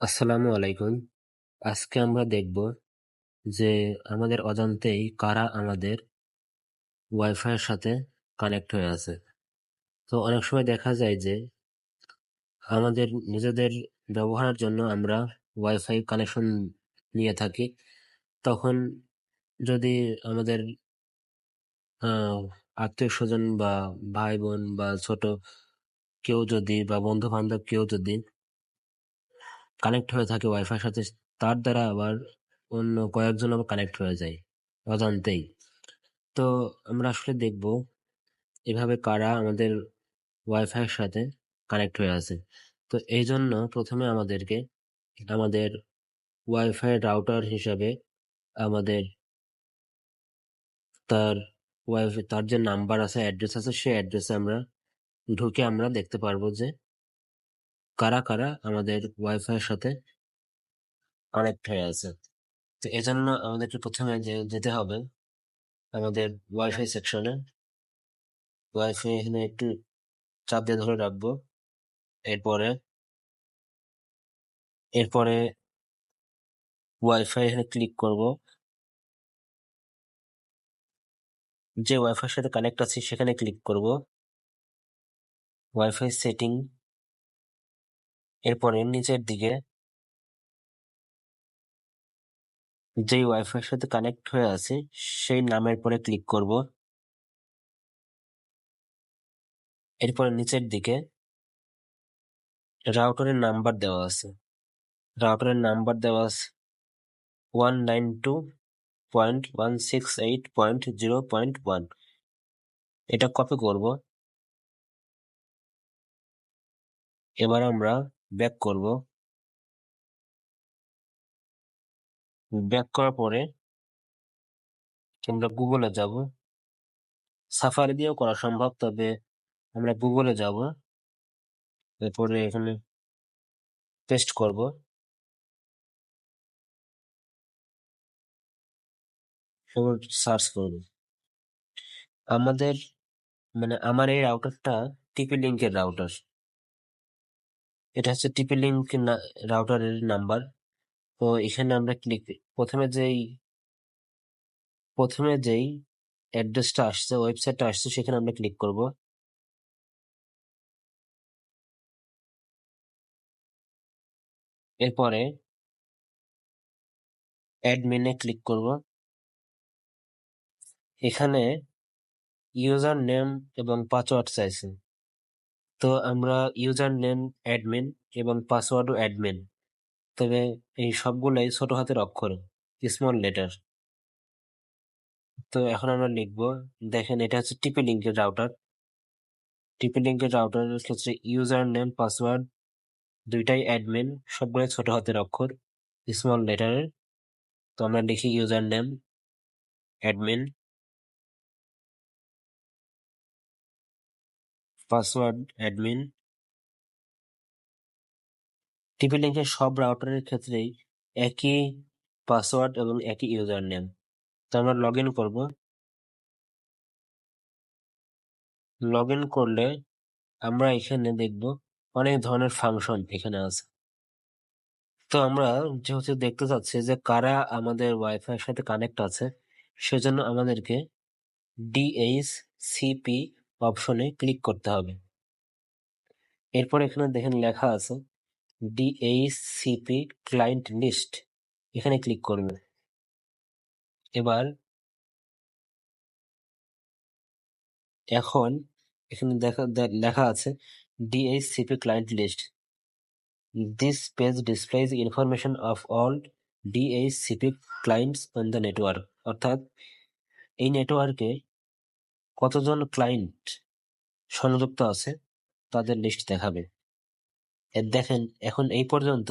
আসসালামু আলাইকুম। আজকে আমরা দেখব যে আমাদের অজান্তেই কারা আমাদের ওয়াইফাইয়ের সাথে কানেক্ট হয়ে আছে। তো অনেক সময় দেখা যায় যে আমাদের নিজেদের ব্যবহারের জন্য আমরা ওয়াইফাই কানেকশন নিয়ে থাকি। তখন যদি আমাদের আত্মীয় স্বজন বা ভাই বোন বা ছোট কেউ যদি বা বন্ধু বান্ধব কেউ যদি কানেক্ট হয়ে থাকে ওয়াইফাইয়ের সাথে, তার দ্বারা আবার অন্য কয়েকজন আবার কানেক্ট হয়ে যায় অজান্তেই। তো আমরা আসলে দেখব এভাবে কারা আমাদের ওয়াইফাইয়ের সাথে কানেক্ট হয়ে আছে। তো এই জন্য প্রথমে আমাদেরকে আমাদের ওয়াইফাই রাউটার হিসাবে আমাদের তার ওয়াইফাই তার যে নাম্বার আছে অ্যাড্রেস আছে, সেই অ্যাড্রেসে আমরা ঢুকে আমরা দেখতে পারব যে কারা কারা আমাদের ওয়াইফাইয়ের সাথে কানেক্ট হয়ে আছে? তো এজন্য আমাদেরকে প্রথমে যেতে হবে আমাদের ওয়াইফাই সেকশনে ওয়াইফাই এখানে একটু চাপ দিয়ে ধরে রাখব। এরপরে এরপরে ওয়াইফাই এখানে ক্লিক করব। যে ওয়াইফাইয়ের সাথে কানেক্ট আছি সেখানে ক্লিক করব। ওয়াইফাই সেটিং এরপরে নিচের দিকে যেই ওয়াইফাইয়ের সাথে কানেক্ট হয়ে আছে, সেই নামের পরে ক্লিক করব। এরপরে নিচের দিকে রাউটারের নাম্বার দেওয়া আছে। রাউটারের নাম্বার দেওয়া আছে one nine two point one six eight point zero point one এটা কপি করব। এবার আমরা ব্যাক করব। ব্যাক করার পরে আমরা গুগলে যাব। সাফারি দিয়েও করা সম্ভব, তবে আমরা গুগলে যাব। এরপরে এখানে পেস্ট করব। সার্চ করব। আমাদের মানে আমার এই রাউটারটা টিপি লিঙ্কের রাউটার এটা হচ্ছে টিপি লিঙ্ক রাউটারের নাম্বার তো এখানে আমরা ক্লিক প্রথমে যেই প্রথমে যেই অ্যাড্রেসটা আসছে ওয়েবসাইটটা আসছে, সেখানে আমরা ক্লিক করব। এরপরে অ্যাডমিনে ক্লিক করব। এখানে ইউজার নেম এবং পাসওয়ার্ড চাইছে। তো আমরা ইউজার নেম অ্যাডমিন এবং পাসওয়ার্ডও অ্যাডমিন। তবে এই সবগুলোই ছোট হাতের অক্ষর স্মল লেটার তো এখন আমরা লিখব, দেখেন এটা হচ্ছে টিপি লিঙ্কের রাউটার টিপি লিঙ্কের রাউটার হচ্ছে ইউজার নেম পাসওয়ার্ড দুইটাই অ্যাডমিন সবগুলো ছোট হাতের অক্ষর স্মল লেটারের তো আমরা লিখি user name admin password, admin. টিপি লিঙ্কের সব রাউটারের ক্ষেত্রেই একই পাসওয়ার্ড এবং একই ইউজার নেম তো আমরা লগ ইন করব। লগ ইন করলে আমরা এখানে দেখব অনেক ধরনের ফাংশন এখানে আছে। তো আমরা যেহেতু দেখতে চাচ্ছি যে কারা আমাদের ওয়াইফাইয়ের সাথে কানেক্ট আছে, সেজন্য আমাদেরকে ডিএইচ সিপি অপশনে ক্লিক করতে হবে। এরপর এখানে দেখেন লেখা আছে ডিএইচ সিপি ক্লায়েন্ট লিস্ট এখানে ক্লিক করবে এবার এখন এখানে দেখা লেখা আছে DHCP client list this page displays information of all DHCP clients on the network অর্থাৎ এই নেটওয়ার্কে কতজন ক্লায়েন্ট সংযুক্ত আছে তাদের লিস্ট দেখাবে। দেখেন, এখন এই পর্যন্ত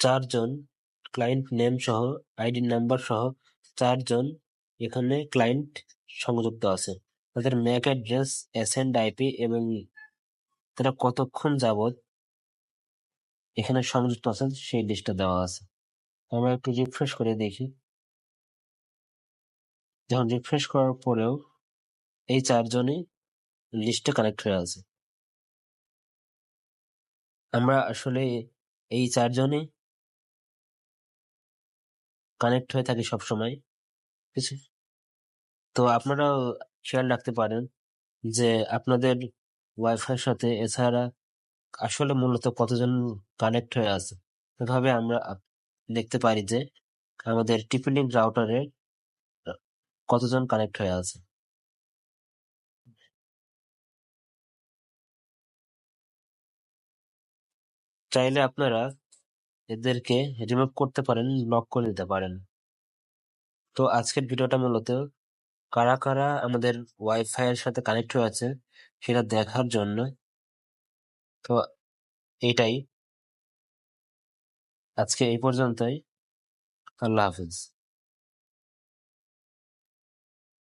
চারজন ক্লায়েন্ট নেম সহ আইডি নাম্বার সহ চারজন এখানে ক্লায়েন্ট সংযুক্ত আছে। তাদের ম্যাক অ্যাড্রেস এসএন্ড আইপি এবং তারা কতক্ষণ যাবৎ এখানে সংযুক্ত আছেন সেই লিস্টটা দেওয়া আছে। আমরা একটু রিফ্রেশ করে দেখি। যখন রিফ্রেশ করার পরেও এই চারজনই লিস্টে কানেক্ট হয়ে আছে। আমরা আসলে এই চারজনই কানেক্ট হয়ে থাকি সবসময় কিছু তো আপনারাও খেয়াল রাখতে পারেন যে আপনাদের ওয়াইফাইয়ের সাথে এছাড়া আসলে মূলত কতজন কানেক্ট হয়ে আছে। এভাবে আমরা দেখতে পারি যে আমাদের টিপি-লিঙ্ক কতজন কানেক্ট হয়ে আছে। চাইলে আপনারা এদেরকে রিমুভ করতে পারেন লক করে দিতে পারেন। তো আজকের ভিডিওটা মূলত কারা কারা আমাদের ওয়াইফাই এর সাথে কানেক্ট হয়ে আছে সেটা দেখার জন্য। তো এটাই। আজকে এই পর্যন্তই। আল্লাহ হাফিজ।